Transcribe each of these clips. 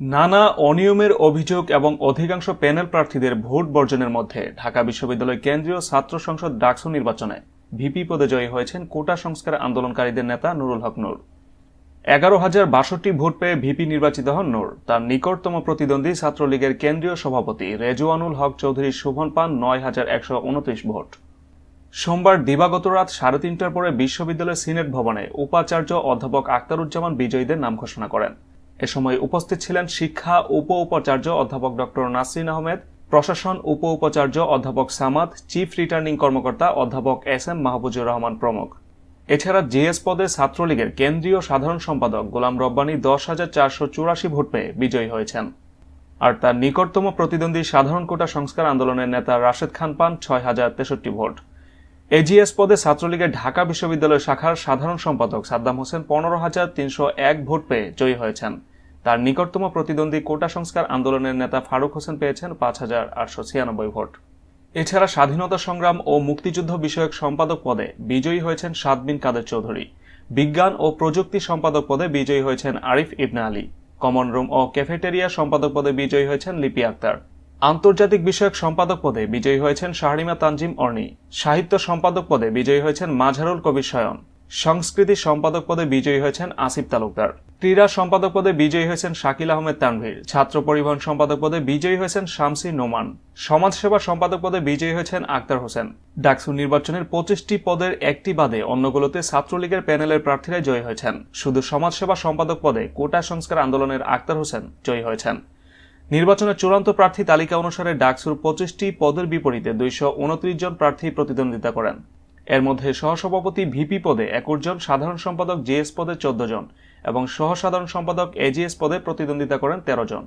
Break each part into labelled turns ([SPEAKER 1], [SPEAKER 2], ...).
[SPEAKER 1] নানা অনিয়মের অভিযোগ এবং অধিকাংশ প্যানেল প্রার্থীদের ভোট বর্জনের মধ্যে ঢাকা বিশ্ববিদ্যালয় কেন্দ্রীয় ছাত্র সংসদ ডাকসু নির্বাচনে ভিপি পদে জয়ী হয়েছেন কোটা সংস্কার আন্দোলনকারীদের নেতা নুরুল হক নূর। এগারো হাজার বাষট্টি ভোট পেয়ে ভিপি নির্বাচিত হন নূর। তার নিকটতম প্রতিদ্বন্দ্বী ছাত্রলীগের কেন্দ্রীয় সভাপতি রেজওয়ানুল হক চৌধুরী শোভন পান নয় হাজার একশো উনত্রিশ ভোট। সোমবার দিবাগত রাত সাড়ে তিনটার পরে বিশ্ববিদ্যালয়ের সিনেট ভবনে উপাচার্য অধ্যাপক আক্তারুজ্জামান বিজয়ীদের নাম ঘোষণা করেন। এ সময় উপস্থিত ছিলেন শিক্ষা উপ উপাচার্য অধ্যাপক ডক্টর নাসরিন আহমেদ, প্রশাসন উপ উপাচার্য অধ্যাপক সামাদ, চিফ রিটার্নিং কর্মকর্তা অধ্যাপক এস এম মাহবুজুর রহমান প্রমুখ। এছাড়া জিএস পদে ছাত্রলীগের কেন্দ্রীয় সাধারণ সম্পাদক গোলাম রব্বানী দশ হাজার চারশো চুরাশি ভোট পেয়ে বিজয়ী হয়েছেন। আর তার নিকটতম প্রতিদ্বন্দ্বী সাধারণ কোটা সংস্কার আন্দোলনের নেতা রাশেদ খান পান ছয় হাজার তেষট্টি ভোট। এজিএস পদে ছাত্রলীগের ঢাকা বিশ্ববিদ্যালয় শাখার সাধারণ সম্পাদক সাদ্দাম হোসেন পনেরো হাজার তিনশো এক ভোট পেয়ে জয়ী হয়েছেন। তার নিকটতম প্রতিদ্বন্দ্বী কোটা সংস্কার আন্দোলনের নেতা ফারুক হোসেন পেয়েছেন পাঁচ হাজার আটশো ছিয়ানব্বই ভোট। এছাড়া স্বাধীনতা সংগ্রাম ও মুক্তিযুদ্ধ বিষয়ক সম্পাদক পদে বিজয়ী হয়েছেন সাদবিন কাদের চৌধুরী। বিজ্ঞান ও প্রযুক্তি সম্পাদক পদে বিজয়ী হয়েছেন আরিফ ইবনে আলী। কমন রুম ও ক্যাফেটেরিয়া সম্পাদক পদে বিজয়ী হয়েছেন লিপি আক্তার। আন্তর্জাতিক বিষয়ক সম্পাদক পদে বিজয়ী হয়েছেন শাহরিমা তানজিম অর্নি। সাহিত্য সম্পাদক পদে বিজয়ী হয়েছেন মাঝারুল কবির শয়ন সংস্কৃতি সম্পাদক পদে বিজয়ী হয়েছেন আসিফ তালুকদার। ক্রীড়া সম্পাদক পদে বিজয়ী হয়েছেন শাকিল আহমেদ তানভীর। ছাত্র পরিবহন সম্পাদক পদে বিজয়ী হয়েছেন শামসি নোমান। সমাজসেবা সম্পাদক পদে বিজয়ী হয়েছেন আক্তার হোসেন। ডাকসু নির্বাচনের পঁচিশটি পদের একটি বাদে অন্যগুলোতে ছাত্রলীগের প্যানেলের প্রার্থীরা জয়ী হয়েছেন। শুধু সমাজসেবা সম্পাদক পদে কোটা সংস্কার আন্দোলনের আক্তার হোসেন জয়ী হয়েছেন। নির্বাচনের চূড়ান্ত প্রার্থী তালিকা অনুসারে ডাকসুর পঁচিশটি পদের বিপরীতে দুইশো উনত্রিশ জন প্রার্থী প্রতিদ্বন্দ্বিতা করেন। এর মধ্যে সহসভাপতি ভিপি পদে একুশ জন সাধারণ সম্পাদক জেএস পদে চোদ্দ জন এবং সহসাধারণ সম্পাদক এজিএস পদে প্রতিদ্বন্দ্বিতা করেন তেরো জন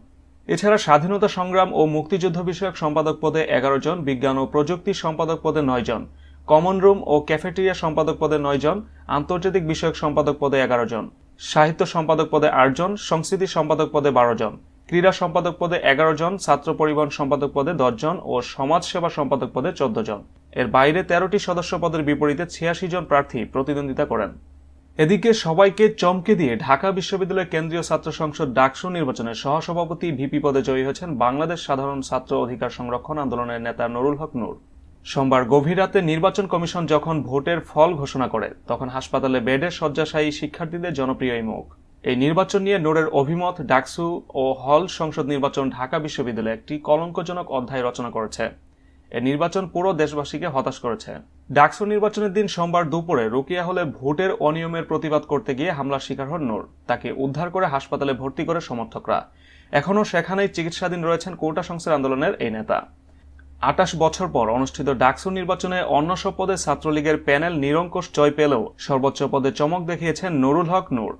[SPEAKER 1] এছাড়া স্বাধীনতা সংগ্রাম ও মুক্তিযুদ্ধ বিষয়ক সম্পাদক পদে এগারো জন বিজ্ঞান ও প্রযুক্তি সম্পাদক পদে নয় জন কমন রুম ও ক্যাফেটেরিয়া সম্পাদক পদে নয় জন আন্তর্জাতিক বিষয়ক সম্পাদক পদে এগারো জন সাহিত্য সম্পাদক পদে আট জন সংস্কৃতি সম্পাদক পদে বারো জন ক্রীড়া সম্পাদক পদে এগারো জন ছাত্র পরিবহন সম্পাদক পদে দশ জন ও সমাজ সেবা সম্পাদক পদে চোদ্দ জন এর বাইরে তেরোটি সদস্য পদের বিপরীতে ছিয়াশি জন প্রার্থী প্রতিদ্বন্দ্বিতা করেন। এদিকে সবাইকে চমকে দিয়ে ঢাকা বিশ্ববিদ্যালয়ের কেন্দ্রীয় ছাত্র সংসদ ডাকসু নির্বাচনে সহসভাপতি ভিপি পদে জয়ী হয়েছেন বাংলাদেশ সাধারণ ছাত্র অধিকার সংরক্ষণ আন্দোলনের নেতা নুরুল হক নূর। সোমবার গভীর রাতে নির্বাচন কমিশন যখন ভোটের ফল ঘোষণা করে, তখন হাসপাতালে বেডের শয্যাশায়ী শিক্ষার্থীদের জনপ্রিয় এই মুখ। এই নির্বাচন নিয়ে নোরের অভিমত, ডাকসু ও হল সংসদ নির্বাচন ঢাকা বিশ্ববিদ্যালয়ে একটি কলঙ্কজনক অধ্যায় রচনা করেছে। এ নির্বাচন পুরো দেশবাসীকে হতাশ করেছে। ডাকসু নির্বাচনের দিন সোমবার দুপুরে রুকিয়া হলে ভোটের অনিয়মের প্রতিবাদ করতে গিয়ে হামলার শিকার হন নূর। তাকে উদ্ধার করে হাসপাতালে ভর্তি করে সমর্থকরা। এখনও সেখানেই চিকিৎসাধীন রয়েছেন কোটা সংস্কার আন্দোলনের এই নেতা। আটাশ বছর পর অনুষ্ঠিত ডাকসু নির্বাচনে অন্য সব পদে ছাত্রলীগের প্যানেল নিরঙ্কুশ জয় পেলেও সর্বোচ্চ পদে চমক দেখিয়েছেন নুরুল হক নূর।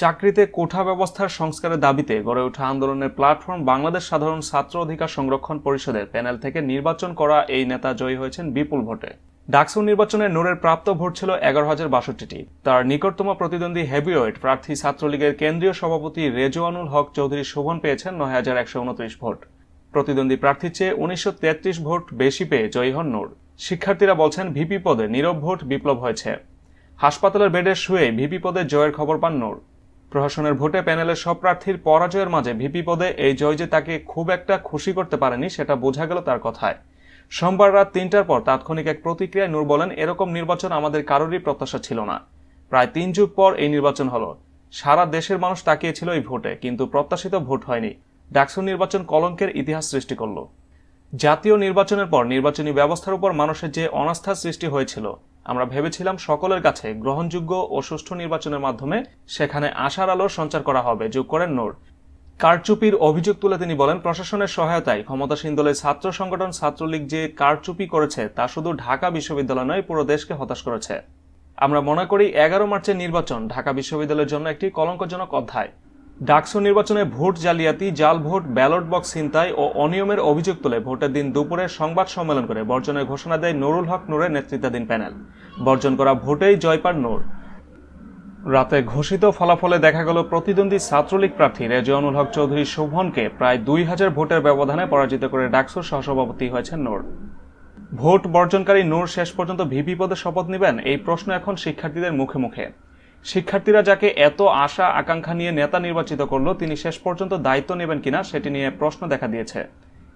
[SPEAKER 1] চাকরিতে কোঠা ব্যবস্থার সংস্কারের দাবিতে গড়ে ওঠা আন্দোলনের প্ল্যাটফর্ম বাংলাদেশ সাধারণ ছাত্র অধিকার সংরক্ষণ পরিষদের প্যানেল থেকে নির্বাচন করা এই নেতা জয়ী হয়েছেন বিপুল ভোটে। ডাকসু নির্বাচনে নূরের প্রাপ্ত ভোট ছিল এগারো হাজার বাষট্টিটি। তার নিকটতম প্রতিদ্বন্দ্বী হেভিওয়েট প্রার্থী ছাত্রলীগের কেন্দ্রীয় সভাপতি রেজওয়ানুল হক চৌধুরী শোভন পেয়েছেন নয় হাজার একশো উনত্রিশ ভোট। প্রতিদ্বন্দ্বী প্রার্থীর চেয়ে উনিশশো তেত্রিশ ভোট বেশি পেয়ে জয়ী হন নূর। শিক্ষার্থীরা বলছেন, ভিপি পদে নীরব ভোট বিপ্লব হয়েছে। হাসপাতালের বেডে শুয়ে ভিপি পদে জয়ের খবর পান নূর। প্রশাসনের ভোটে প্যানেলের সব প্রার্থীর পরাজয়ের মাঝে ভিপি পদে এই জয় যে তাকে খুব একটা খুশি করতে পারেনি, সেটা বোঝা গেল তার কথায়। সোমবার রাত তিনটার পর তাৎক্ষণিক এক প্রতিক্রিয়ায় নূর বলেন, এরকম নির্বাচন আমাদের কারোরই প্রত্যাশা ছিল না। প্রায় তিন যুগ পর এই নির্বাচন হলো। সারা দেশের মানুষ তাকিয়েছিল এই ভোটে, কিন্তু প্রত্যাশিত ভোট হয়নি। ডাকসু নির্বাচন কলঙ্কের ইতিহাস সৃষ্টি করল। জাতীয় নির্বাচনের পর নির্বাচনী ব্যবস্থার উপর মানুষের যে অনাস্থার সৃষ্টি হয়েছিল আমরা ভেবেছিলাম সকলের কাছে গ্রহণযোগ্য ও সুষ্ঠু নির্বাচনের মাধ্যমে সেখানে আশার আলোর সঞ্চার করা হবে। যোগ করেন নূর। কারচুপির অভিযোগ তুলে তিনি বলেন, প্রশাসনের সহায়তায় ক্ষমতাসীন দলের ছাত্র সংগঠন ছাত্রলীগ যে কারচুপি করেছে, তা শুধু ঢাকা বিশ্ববিদ্যালয় নয়, পুরো দেশকে হতাশ করেছে। আমরা মনে করি, এগারো মার্চের নির্বাচন ঢাকা বিশ্ববিদ্যালয়ের জন্য একটি কলঙ্কজনক অধ্যায়। ডাকসু নির্বাচনে ভোট জালিয়াতি জাল ভোট ব্যালট বক্স ছিনতাই ও অনিয়মের অভিযোগ তুলে ভোটের দিন দুপুরে সংবাদ সম্মেলন করে। বর্জনের ঘোষণা দেয় নুরুল হক নূরের নেতৃত্বাধীন প্যানেল। বর্জন করা ভোটেই জয় পান নূর। রাতে ঘোষিত ফলাফলে দেখা গেল প্রতিদ্বন্দ্বী ছাত্রলীগ প্রার্থী রেজওয়ানুল হক চৌধুরী শোভনকে প্রায় দুই হাজার ভোটের ব্যবধানে পরাজিত করে ডাকসুর সহসভাপতি হয়েছেন নূর। ভোট বর্জনকারী নূর শেষ পর্যন্ত ভিপি পদে শপথ নেবেন, এই প্রশ্ন এখন শিক্ষার্থীদের মুখে মুখে। শিক্ষার্থীরা যাকে এত আশা, আকাঙ্ক্ষা নিয়ে নেতা নির্বাচিত করল, তিনি শেষ পর্যন্ত দায়িত্ব নেবেন কিনা সেটি নিয়ে প্রশ্ন দেখা দিয়েছে।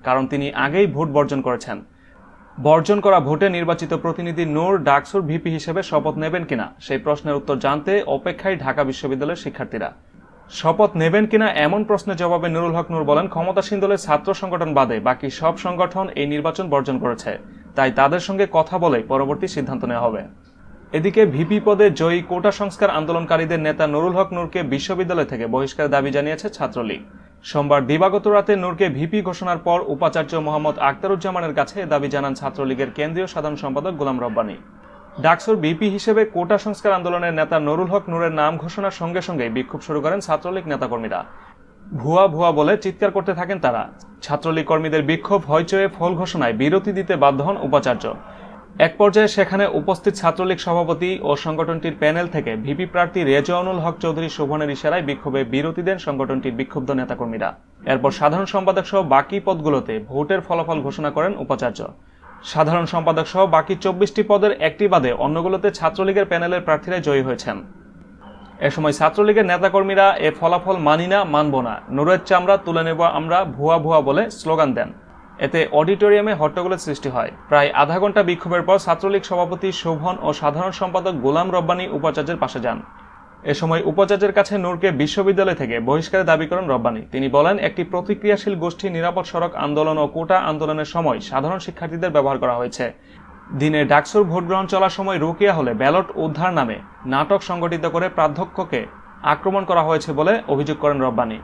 [SPEAKER 1] কারণ তিনি আগেই ভোট বর্জন করেছেন। বর্জন করা ভোটে নির্বাচিত প্রতিনিধি নূর ডাকসুর ভিপি হিসেবে শপথ নেবেন কিনা, সেই প্রশ্নের উত্তর জানতে অপেক্ষায় ঢাকা বিশ্ববিদ্যালয়ের শিক্ষার্থীরা। শপথ নেবেন কিনা এমন প্রশ্নের জবাবে নুরুল হক নূর বলেন, ক্ষমতাসীন দলের ছাত্র সংগঠন বাদে বাকি সব সংগঠন এই নির্বাচন বর্জন করেছে। তাই তাদের সঙ্গে কথা বলে পরবর্তী সিদ্ধান্ত নেওয়া হবে। এদিকে ভিপি পদে জয়ী কোটা সংস্কার আন্দোলনকারীদের নেতা নুরুল হক নূরকে বিশ্ববিদ্যালয় থেকে বহিষ্কার দাবি জানিয়েছে ছাত্রলীগ। সোমবার দিবাগত রাতে নূরকে ভিপি ঘোষণার পর উপাচার্য মোহাম্মদ আক্তারুজ্জামানের কাছে দাবি জানান ছাত্রলীগের কেন্দ্রীয় সাধারণ সম্পাদক গোলাম রব্বানী। ডাকসুর বিপি হিসেবে কোটা সংস্কার আন্দোলনের নেতা নুরুল হক নূরের নাম ঘোষণার সঙ্গে সঙ্গে বিক্ষোভ শুরু করেন ছাত্রলীগ নেতাকর্মীরা। ভুয়া ভুয়া বলে চিৎকার করতে থাকেন তারা। ছাত্রলীগ কর্মীদের বিক্ষোভ হইচয়ে ফল ঘোষণায় বিরতি দিতে বাধ্য হন উপাচার্য। এক পর্যায়ে সেখানে উপস্থিত ছাত্রলীগ সভাপতি ও সংগঠনটির প্যানেল থেকে ভিপি প্রার্থী রেজওয়ানুল হক চৌধুরী শোভনের ইশারায় বিক্ষোভে বিরতি দেন সংগঠনটির বিক্ষুব্ধ নেতাকর্মীরা। এরপর সাধারণ সম্পাদক সহ বাকি পদগুলোতে ভোটের ফলাফল ঘোষণা করেন উপাচার্য। সাধারণ সম্পাদক সহ বাকি চব্বিশটি পদের একটি বাদে অন্যগুলোতে ছাত্রলীগের প্যানেলের প্রার্থীরা জয়ী হয়েছেন। এ সময় ছাত্রলীগের নেতাকর্মীরা, এ ফলাফল মানি না, মানব না। নুরের চামড়া তুলে নেব আমরা, ভুয়া ভুয়া বলে স্লোগান দেন। এতে অডিটোরিয়ামে হট্টগোলের সৃষ্টি হয়। প্রায় আধা ঘণ্টা বিক্ষোভের পর ছাত্রলীগ সভাপতি শোভন ও সাধারণ সম্পাদক গোলাম রব্বানী উপাচার্যের পাশে যান। এ সময় উপাচার্যের কাছে নূরকে বিশ্ববিদ্যালয় থেকে বহিষ্কারের দাবি করেন রব্বানী। তিনি বলেন, একটি প্রতিক্রিয়াশীল গোষ্ঠী নিরাপদ সড়ক আন্দোলন ও কোটা আন্দোলনের সময় সাধারণ শিক্ষার্থীদের ব্যবহার করা হয়েছে। দিনে ডাকসুর ভোট গ্রহণ চলার সময় রুকিয়া হলে ব্যালট উদ্ধার নামে নাটক সংগঠিত করে প্রাধ্যক্ষকে আক্রমণ করা হয়েছে বলে অভিযোগ করেন রব্বানী।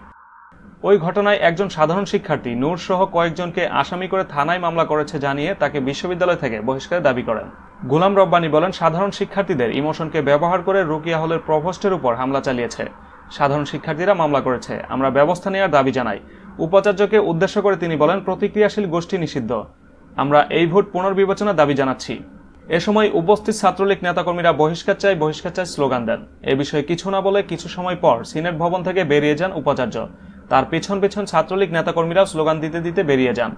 [SPEAKER 1] ওই ঘটনায় একজন সাধারণ শিক্ষার্থী নূর সহ কয়েকজনকে আসামি করে থানায় মামলা করেছে জানিয়ে তাকে বিশ্ববিদ্যালয় থেকে বহিষ্কারের দাবি করেন। গোলাম রব্বানী বলেন, সাধারণ শিক্ষার্থীদের ইমোশনকে ব্যবহার করে রুকিয়া হলের প্রভোস্টের উপর হামলা চালিয়েছে। সাধারণ শিক্ষার্থীরা মামলা করেছে। আমরা ব্যবস্থা নেওয়ার দাবি জানাই। উপাচার্যকে উদ্দেশ্য করে তিনি বলেন, প্রতিক্রিয়াশীল গোষ্ঠী নিষিদ্ধ। আমরা এই ভোট পুনর্বিবেচনার দাবি জানাচ্ছি। এ সময় উপস্থিত ছাত্রলীগ নেতাকর্মীরা বহিষ্কার চাই বহিষ্কার চাই স্লোগান দেন। এ বিষয়ে কিছু না বলে কিছু সময় পর সিনেট ভবন থেকে বেরিয়ে যান উপাচার্য। তার পেছন পেছন ছাত্রলীগ নেতাকর্মীরাও স্লোগান দিতে দিতে বেরিয়ে যান।